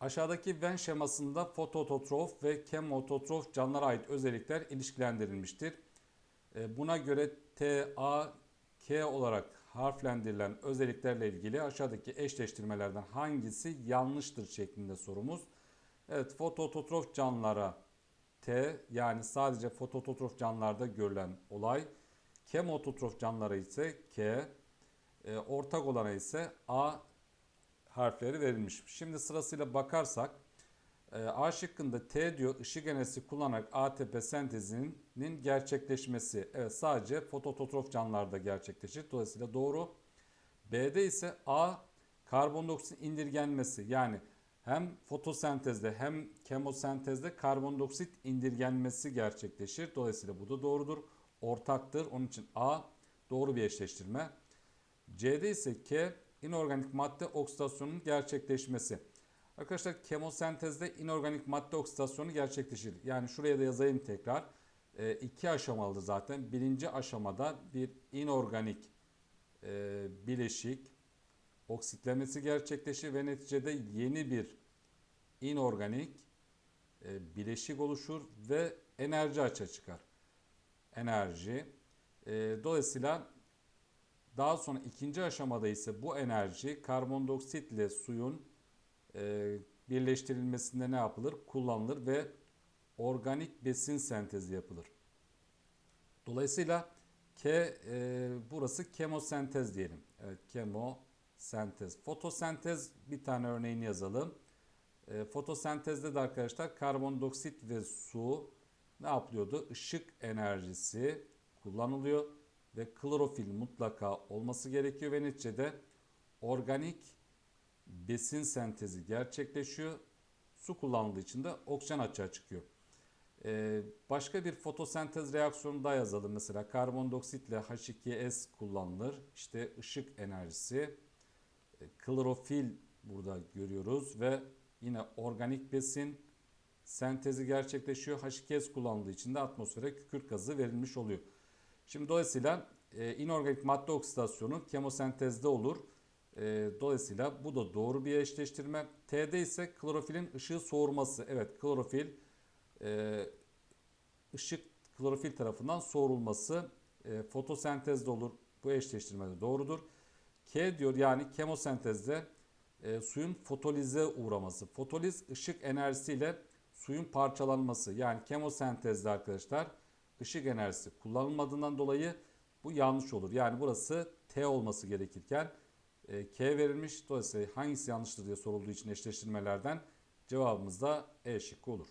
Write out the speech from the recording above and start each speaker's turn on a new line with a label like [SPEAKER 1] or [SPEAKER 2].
[SPEAKER 1] Aşağıdaki Venn şemasında fotototrof ve kemototrof canlılara ait özellikler ilişkilendirilmiştir. E, Buna göre T, A, K olarak harflendirilen özelliklerle ilgili aşağıdaki eşleştirmelerden hangisi yanlıştır şeklinde sorumuz. Evet fotototrof canlılara T yani sadece fotototrof canlılarda görülen olay. Kemototrof canlılara ise K, e, ortak olana ise A harfleri verilmiş. Şimdi sırasıyla bakarsak e, A şıkkında T diyor ışık enerjisi kullanarak ATP sentezinin gerçekleşmesi. Evet sadece fotototrof canlılarda gerçekleşir. Dolayısıyla doğru. B'de ise A karbondioksit indirgenmesi yani hem fotosentezde hem kemosentezde karbondioksit indirgenmesi gerçekleşir. Dolayısıyla bu da doğrudur. Ortaktır. Onun için A doğru bir eşleştirme. C'de ise K inorganik madde oksidasyonunun gerçekleşmesi. Arkadaşlar kemosentezde inorganik madde oksidasyonu gerçekleşir. Yani şuraya da yazayım tekrar. E, iki aşamalı zaten. Birinci aşamada bir inorganik e, bileşik oksitlemesi gerçekleşir ve neticede yeni bir inorganik e, bileşik oluşur ve enerji açığa çıkar. Enerji. E, dolayısıyla daha sonra ikinci aşamada ise bu enerji karbondioksit ile suyun e, birleştirilmesinde ne yapılır? Kullanılır ve organik besin sentezi yapılır. Dolayısıyla K e, burası kemosentez diyelim. Evet kemosentez. Fotosentez bir tane örneğini yazalım. E, fotosentezde de arkadaşlar karbondioksit ve su ne yapılıyordu? Işık enerjisi kullanılıyor ve klorofil mutlaka olması gerekiyor ve neticede organik besin sentezi gerçekleşiyor. Su kullanıldığı için de oksijen açığa çıkıyor. Ee, başka bir fotosentez reaksiyonu daha yazalım. Mesela karbondioksit ile H2S kullanılır. İşte ışık enerjisi. E, klorofil burada görüyoruz ve yine organik besin sentezi gerçekleşiyor. H2S kullanıldığı için de atmosfere kükürt gazı verilmiş oluyor. Şimdi dolayısıyla e, inorganik madde oksidasyonu kemosentezde olur. E, dolayısıyla bu da doğru bir eşleştirme. T'de ise klorofilin ışığı soğurması. Evet klorofil e, ışık klorofil tarafından soğurulması e, fotosentezde olur. Bu eşleştirme de doğrudur. K diyor yani kemosentezde e, suyun fotolize uğraması. Fotoliz ışık enerjisiyle suyun parçalanması. Yani kemosentezde arkadaşlar ışık enerjisi kullanılmadığından dolayı bu yanlış olur. Yani burası T olması gerekirken e, K verilmiş. Dolayısıyla hangisi yanlıştır diye sorulduğu için eşleştirmelerden cevabımız da E şıkkı olur.